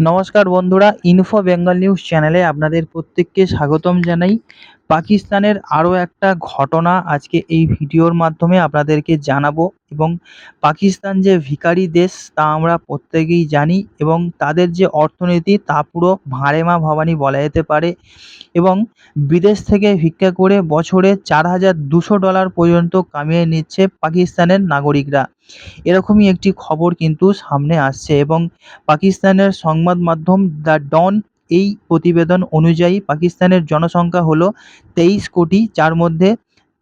নমস্কার বন্ধুরা info Bengal news চ্যানেলে আপনাদের প্রত্যেককে স্বাগতম জানাই। পাকিস্তানের আরও একটা ঘটনা আজকে এই ভিডিওর মাধ্যমে আপনাদেরকে জানাব এবং পাকিস্তান যে ভিখারি দেশ, তা আমরা প্রত্যেকেই জানি এবং তাদের যে অর্থনীতি, তা পুরো ভাঁড়ে মা ভবানী বলা যেতে পারে এবং বিদেশ থেকে ভিক্ষা করে বছরে চার হাজার দুশো ডলার পর্যন্ত কামিয়ে নিচ্ছে পাকিস্তানের নাগরিকরা। এরকমই একটি খবর কিন্তু সামনে আসছে এবং পাকিস্তানের সংবাদ মাধ্যম দ্য ডন এই প্রতিবেদন অনুযায়ী পাকিস্তানের জনসংখ্যা হলো তেইশ কোটি, যার মধ্যে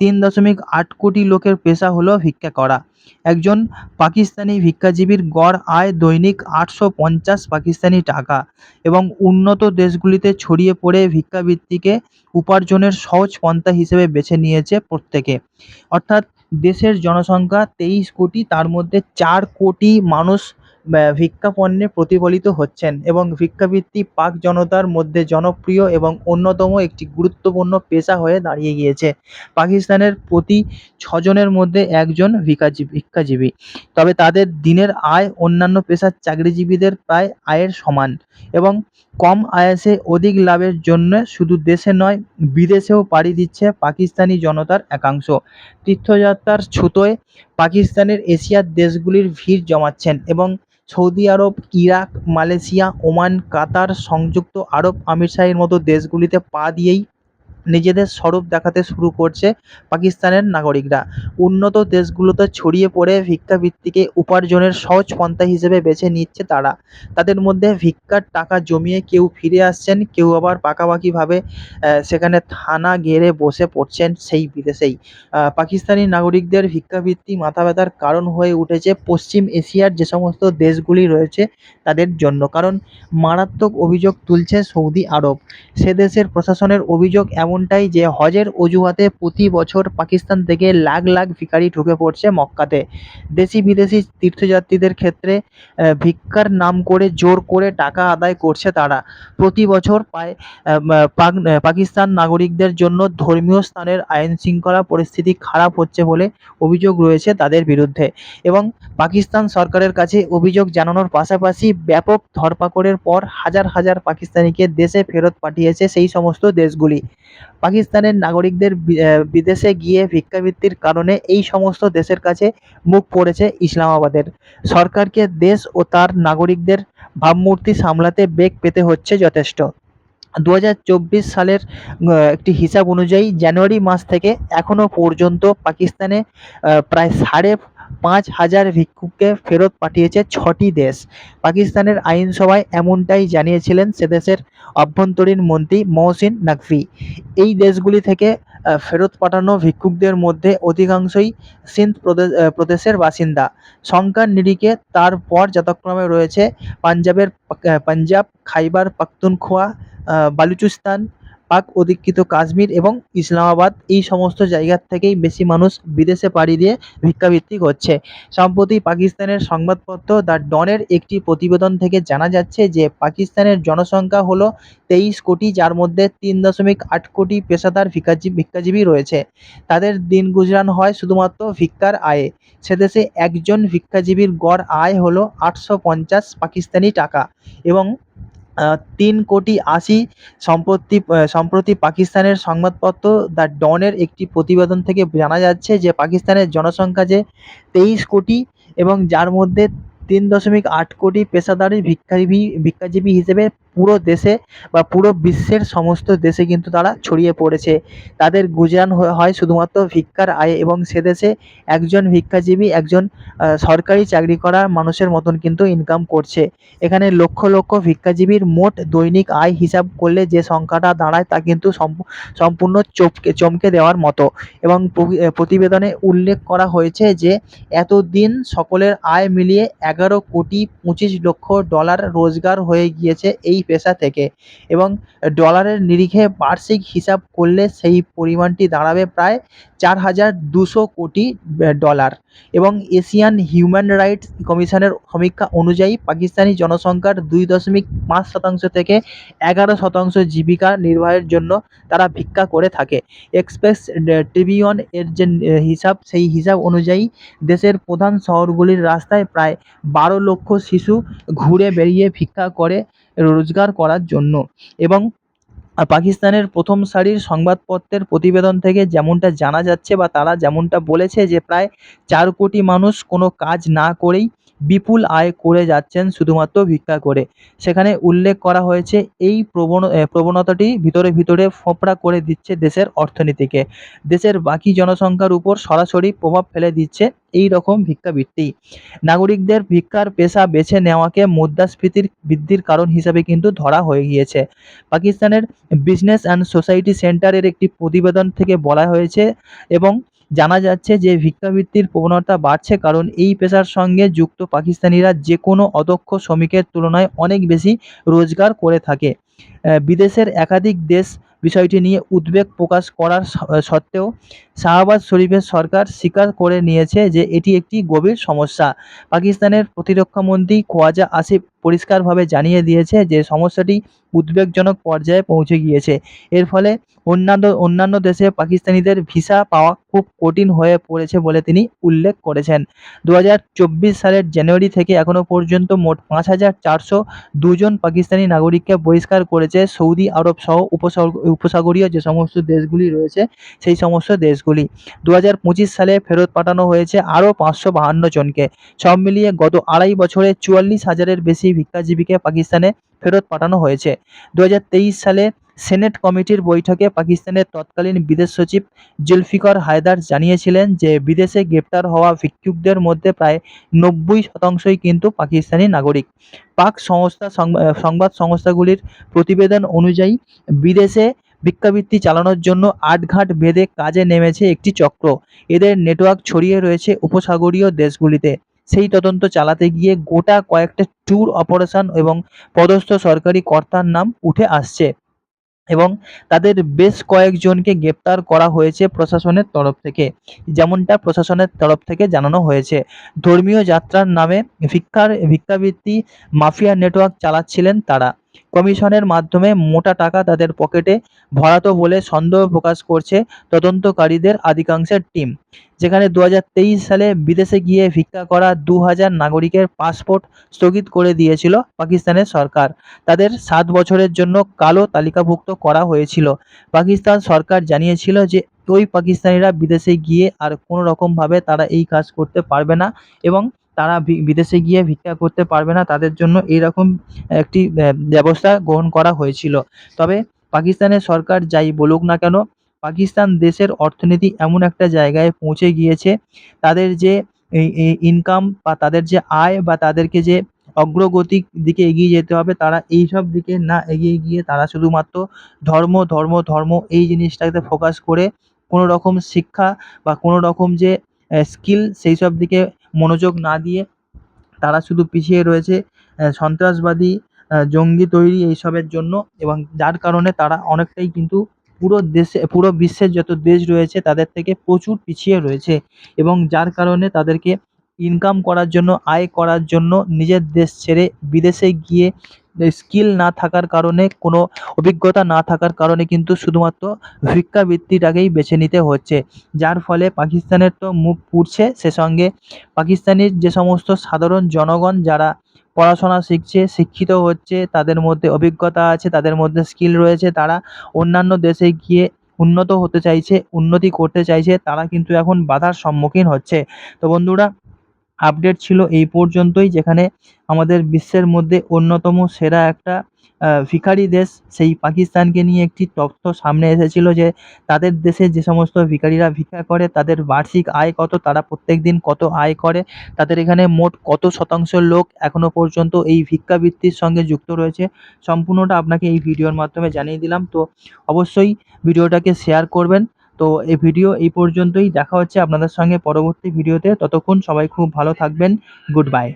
তিন দশমিক আট কোটি লোকের পেশা হলো ভিক্ষা করা। একজন পাকিস্তানি ভিক্ষাজীবীর গড় আয় দৈনিক আটশো পঞ্চাশ পাকিস্তানি টাকা এবং উন্নত দেশগুলিতে ছড়িয়ে পড়ে ভিক্ষাবৃত্তিকে উপার্জনের সহজ পন্থা হিসেবে বেছে নিয়েছে প্রত্যেকে। অর্থাৎ দেশের জনসংখ্যা তেইশ কোটি, তার মধ্যে চার কোটি মানুষ ভিক্ষাপণ্যে প্রতিফলিত হচ্ছেন এবং ভিক্ষাবৃত্তি পাক জনতার মধ্যে জনপ্রিয় এবং অন্যতম একটি গুরুত্বপূর্ণ পেশা হয়ে দাঁড়িয়ে গিয়েছে। পাকিস্তানের প্রতি ছজনের মধ্যে একজন ভিক্ষাজীবী ভিক্ষাজীবী। তবে তাদের দিনের আয় অন্যান্য পেশার চাকরিজীবীদের প্রায় আয়ের সমান এবং কম আয়াসে অধিক লাভের জন্য শুধু দেশে নয়, বিদেশেও পাড়ি দিচ্ছে পাকিস্তানি জনতার একাংশ। তীর্থযাত্রার ছুতোয় পাকিস্তানের এশিয়ার দেশগুলির ভিড় জমাচ্ছেন এবং Saudi Arab Iraq Malaysia Oman Qatar সংযুক্ত আরব আমিরশাহির মতো দেশগুলিতে পা দিয়েই নিজেদের স্বরূপ দেখাতে শুরু করছে পাকিস্তানের নাগরিকরা। উন্নত দেশগুলোতে ছড়িয়ে পড়ে ভিক্ষাবৃত্তিকে উপার্জনের সহজ পন্থা হিসেবে বেছে নিচ্ছে তারা। তাদের মধ্যে ভিক্ষার টাকা জমিয়ে কেউ ফিরে আসছেন, কেউ আবার পাকাপাকিভাবে সেখানে থানা গেড়ে বসে পড়ছেন সেই বিদেশেই। পাকিস্তানি নাগরিকদের ভিক্ষাবৃত্তি মাথা ব্যথার কারণ হয়ে উঠেছে পশ্চিম এশিয়ার যে সমস্ত দেশগুলি রয়েছে তাদের জন্য। কারণ মারাত্মক অভিযোগ তুলছে সৌদি আরব। সে দেশের প্রশাসনের অভিযোগ এমনটাই যে হজের অজুহাতে প্রতি বছর পাকিস্তান থেকে লাখ লাখ ভিখারি ঢুকে পড়ছে মক্কাতে। দেশি বিদেশি তীর্থযাত্রীদের ক্ষেত্রে ভিক্ষার নাম করে জোর করে টাকা আদায় করছে তারা। প্রতি বছর প্রায় পাকিস্তান নাগরিকদের জন্য ধর্মীয় স্থানের আইন শৃঙ্খলা পরিস্থিতি খারাপ হচ্ছে বলে অভিযোগ রয়েছে তাদের বিরুদ্ধে। এবং পাকিস্তান সরকারের কাছে অভিযোগ জানানোর পাশাপাশি ব্যাপক ধরপাকড়ের পর হাজার হাজার পাকিস্তানিকে দেশে ফেরত পাঠিয়েছে সেই সমস্ত দেশগুলি। পাকিস্তানের নাগরিকদের বিদেশে গিয়ে ভিক্ষাবৃত্তির কারণে এই সমস্ত দেশের কাছে মুখ পড়েছে ইসলামাবাদের। সরকারকে দেশ ও তার নাগরিকদের ভাবমূর্তি সামলাতে বেগ পেতে হচ্ছে যথেষ্ট। দুহাজার চব্বিশ সালের একটি হিসাব অনুযায়ী জানুয়ারি মাস থেকে এখনও পর্যন্ত পাকিস্তানে প্রায় সাড়ে পাঁচ হাজার ভিক্ষুককে ফেরত পাঠিয়েছে ছটি দেশ। পাকিস্তানের আইনসভায় এমনটাই জানিয়েছিলেন সে দেশের অভ্যন্তরীণ মন্ত্রী মহসিন নাকভি। এই দেশগুলি থেকে ফেরত পাঠানো ভিক্ষুকদের মধ্যে অধিকাংশই সিন্ধ প্রদেশ প্রদেশের বাসিন্দা। সংখ্যার নিরিখে তারপর যথাক্রমে রয়েছে পাঞ্জাবের পাঞ্জাব, খাইবার, পাখতুনখোয়া বালুচিস্তান পাক অধিকৃত কাশ্মীর এবং ইসলামাবাদ এই সমস্ত জায়গার থেকেই বেশি মানুষ বিদেশে পাড়ি দিয়ে ভিক্ষাবৃত্তি করছে। সম্প্রতি পাকিস্তানের সংবাদপত্র দ্য ডনের একটি প্রতিবেদন থেকে জানা যাচ্ছে যে, পাকিস্তানের জনসংখ্যা হলো তেইশ কোটি, যার মধ্যে তিন দশমিক আট কোটি পেশাদার ভিক্ষাজী ভিক্ষাজীবী রয়েছে। তাদের দিন গুজরান হয় শুধুমাত্র ভিক্ষার আয়ে। সেদেশে একজন ভিক্ষাজীবীর গড় আয় হলো আটশো পঞ্চাশ পাকিস্তানি টাকা এবং তিন কোটি আশি সম্পত্তি সম্প্রতি পাকিস্তানের সংবাদপত্র দ্য ডনের একটি প্রতিবেদন থেকে জানা যাচ্ছে যে পাকিস্তানের জনসংখ্যা যে তেইশ কোটি এবং যার মধ্যে তিন দশমিক আট কোটি পেশাদারি ভিক্ষাজীবী ভিক্ষাজীবী হিসেবে পুরো দেশে বা পুরো বিশ্বের সমস্ত দেশে কিন্তু তারা ছড়িয়ে পড়েছে। তাদের গুজরান হয় শুধুমাত্র ভিক্ষার আয়ে এবং সে দেশে একজন ভিক্ষাজীবী, একজন সরকারি চাকরি করা মানুষের মতন কিন্তু ইনকাম করছে। এখানে লক্ষ লক্ষ ভিক্ষাজীবীর মোট দৈনিক আয় হিসাব করলে যে সংখ্যাটা দাঁড়ায় তা কিন্তু সম্পূর্ণ চমকে চমকে দেওয়ার মতো। এবং প্রতিবেদনে উল্লেখ করা হয়েছে যে এতদিন সকলের আয় মিলিয়ে এগারো কোটি পঁচিশ লক্ষ ডলার রোজগার হয়ে গিয়েছে এই পেশা থেকে এবং ডলারের নিরিখে বার্ষিক হিসাব করলে সেই পরিমাণটি দাঁড়াবে প্রায় চার হাজার দুশো কোটি ডলার। এবং এশিয়ান হিউম্যান রাইটস কমিশনের সমীক্ষা অনুযায়ী পাকিস্তানি জনসংখ্যার দুই দশমিক পাঁচ শতাংশ থেকে এগারো শতাংশ জীবিকা নির্বাহের জন্য তারা ভিক্ষা করে থাকে। এক্সপ্রেস ট্রিবিউন এর যে হিসাব, সেই হিসাব অনুযায়ী দেশের প্রধান শহরগুলির রাস্তায় প্রায় বারো লক্ষ শিশু ঘুরে বেরিয়ে ভিক্ষা করে রোজগার করার জন্য। এবং পাকিস্তানের প্রথম সারির সংবাদপত্রের প্রতিবেদন থেকে যেমনটা জানা যাচ্ছে বা তারা যেমনটা বলেছে যে প্রায় চার কোটি মানুষ কোনো কাজ না করেই বিপুল আয় করে যাচ্ছেন শুধুমাত্র ভিক্ষা করে। সেখানে উল্লেখ করা হয়েছে, এই প্রবণ প্রবণতাটি ভিতরে ভিতরে ফোঁপড়া করে দিচ্ছে দেশের অর্থনীতিকে। দেশের বাকি জনসংখ্যার উপর সরাসরি প্রভাব ফেলে দিচ্ছে এই রকম ভিক্ষাবৃত্তি। নাগরিকদের ভিক্ষার পেশা বেছে নেওয়াকে মুদ্রাস্ফীতির বৃদ্ধির কারণ হিসাবে কিন্তু ধরা হয়ে গিয়েছে। পাকিস্তানের বিজনেস অ্যান্ড সোসাইটি সেন্টারের একটি প্রতিবেদন থেকে বলা হয়েছে এবং জানা যাচ্ছে যে ভিক্ষাবৃত্তির প্রবণতা বাড়ছে কারণ এই পেশার সঙ্গে যুক্ত পাকিস্তানিরা যে কোনো অদক্ষ শ্রমিকের তুলনায় অনেক বেশি রোজগার করে থাকে। বিদেশের একাধিক দেশ বিষয়টি নিয়ে উদ্বেগ প্রকাশ করার সত্ত্বেও শাহবাজ শরীফের সরকার স্বীকার করে নিয়েছে যে এটি একটি গভীর সমস্যা। পাকিস্তানের প্রতিরক্ষামন্ত্রী খোয়াজা আসিফ পরিষ্কারভাবে জানিয়ে দিয়েছে যে সমস্যাটি উদ্বেগজনক পর্যায়ে পৌঁছে গিয়েছে। এর ফলে অন্যান্য অন্যান্য দেশে পাকিস্তানিদের ভিসা পাওয়া খুব কঠিন হয়ে পড়েছে বলে তিনি উল্লেখ করেছেন। দু হাজার চব্বিশ সালের জানুয়ারি থেকে এখনও পর্যন্ত মোট পাঁচ হাজার চারশো দুজন পাকিস্তানি নাগরিককে বহিষ্কার করেছে সৌদি আরব সহ উপসাগর উপসাগরীয় যে সমস্ত দেশগুলি রয়েছে, সেই সমস্ত দেশগুলি। দুহাজার পঁচিশ সালে ফেরত পাঠানো হয়েছে আরও পাঁচশো বাহান্ন জনকে। সব মিলিয়ে গত আড়াই বছরে চুয়াল্লিশ হাজারের বেশি ভিক্ষাজীবীকে পাকিস্তানে ফেরত পাঠানো হয়েছে। দুহাজার তেইশ সালে সেনেট কমিটির বৈঠকে পাকিস্তানের তৎকালীন বিদেশ সচিব জুলফিকর হায়দার জানিয়েছিলেন যে, বিদেশে গ্রেপ্তার হওয়া ভিক্ষুকদের মধ্যে প্রায় নব্বই শতাংশই কিন্তু পাকিস্তানি নাগরিক। পাক সংস্থা সংবাদ সংস্থাগুলির প্রতিবেদন অনুযায়ী, বিদেশে ভিক্ষাবৃত্তি চালানোর জন্য আটঘাট বেঁধে কাজে নেমেছে একটি চক্র। এদের নেটওয়ার্ক ছড়িয়ে রয়েছে উপসাগরীয় দেশগুলিতে। সেই তদন্ত চালাতে গিয়ে গোটা কয়েকটা ট্যুর অপারেশন এবং পদস্থ সরকারি কর্তার নাম উঠে আসছে এবং তাদের বেশ কয়েকজনকে গ্রেপ্তার করা হয়েছে প্রশাসনের তরফ থেকে। যেমনটা প্রশাসনের তরফ থেকে জানানো হয়েছে। ধর্মীয় যাত্রার নামে ভিক্ষার, ভিক্ষাবৃত্তি, মাফিয়া নেটওয়ার্ক চালাচ্ছিলেন তারা। কমিশনের মাধ্যমে মোটা টাকা তাদের পকেটে ভরাতো বলে সন্দেহ প্রকাশ করছে তদন্তকারীদের আধিকাংশের টিম। যেখানে দু হাজার তেইশ সালে বিদেশে গিয়ে ভিক্ষা করা দু হাজার নাগরিকের পাসপোর্ট স্থগিত করে দিয়েছিল পাকিস্তানের সরকার। তাদের সাত বছরের জন্য কালো তালিকাভুক্ত করা হয়েছিল। পাকিস্তান সরকার জানিয়েছিল যে, ওই পাকিস্তানিরা বিদেশে গিয়ে আর কোনো রকমভাবে তারা এই কাজ করতে পারবে না এবং তারা বিদেশে গিয়ে ভিক্ষা করতে পারবে না, তাদের জন্য এইরকম একটি ব্যবস্থা গ্রহণ করা হয়েছিল। তবে পাকিস্তানের সরকার যাই বলুক না কেন, পাকিস্তান দেশের অর্থনীতি এমন একটা জায়গায় পৌঁছে গিয়েছে, তাদের যে ইনকাম বা তাদের যে আয় বা তাদেরকে যে অগ্রগতির দিকে এগিয়ে যেতে হবে, তারা এইসব দিকে না এগিয়ে গিয়ে তারা শুধুমাত্র ধর্ম ধর্ম ধর্ম এই জিনিসটাতে ফোকাস করে কোনো রকম শিক্ষা বা কোনো রকম যে স্কিল সেই সব দিকে মনোযোগ না দিয়ে তারা শুধু পিছিয়ে রয়েছে সন্ত্রাসবাদী জঙ্গি তৈরি এইসবের জন্য এবং যার কারণে তারা অনেকটাই কিন্তু পুরো দেশে, পুরো বিশ্বের যত দেশ রয়েছে তাদের থেকে প্রচুর পিছিয়ে রয়েছে এবং যার কারণে তাদেরকে ইনকাম করার জন্য, আয় করার জন্য নিজের দেশ ছেড়ে বিদেশে গিয়ে স্কিল না থাকার কারণে, কোনো অভিজ্ঞতা না থাকার কারণে কিন্তু শুধুমাত্র ভিক্ষাবৃত্তিটাকেই বেছে নিতে হচ্ছে। যার ফলে পাকিস্তানের তো মুখ পুড়ছে, সে সঙ্গে পাকিস্তানের যে সমস্ত সাধারণ জনগণ যারা পড়াশোনা শিখছে, শিক্ষিত হচ্ছে, তাদের মধ্যে অভিজ্ঞতা আছে, তাদের মধ্যে স্কিল রয়েছে, তারা অন্যান্য দেশে গিয়ে উন্নত হতে চাইছে, উন্নতি করতে চাইছে, তারা কিন্তু এখন বাধার সম্মুখীন হচ্ছে। তো বন্ধুরা আপডেট ছিল এই পর্যন্তই, যেখানে আমাদের বিশ্বের মধ্যে অন্যতম সেরা একটা ভিখারি দেশ, সেই পাকিস্তানকে নিয়ে একটি তথ্য সামনে এসেছিল যে, তাদের দেশে যে সমস্ত ভিখারিরা ভিক্ষা করে, তাদের বার্ষিক আয় কত, তারা প্রত্যেক দিন কত আয় করে, তাদের এখানে মোট কত শতাংশ লোক এখনও পর্যন্ত এই ভিক্ষাবৃত্তির সঙ্গে যুক্ত রয়েছে, সম্পূর্ণটা আপনাকে এই ভিডিওর মাধ্যমে জানিয়ে দিলাম। তো অবশ্যই ভিডিওটাকে শেয়ার করবেন। তো এই ভিডিও এই পর্যন্তই। দেখা হচ্ছে আপনাদের সঙ্গে পরবর্তী ভিডিওতে। ততক্ষণ সবাই খুব ভালো থাকবেন। Good bye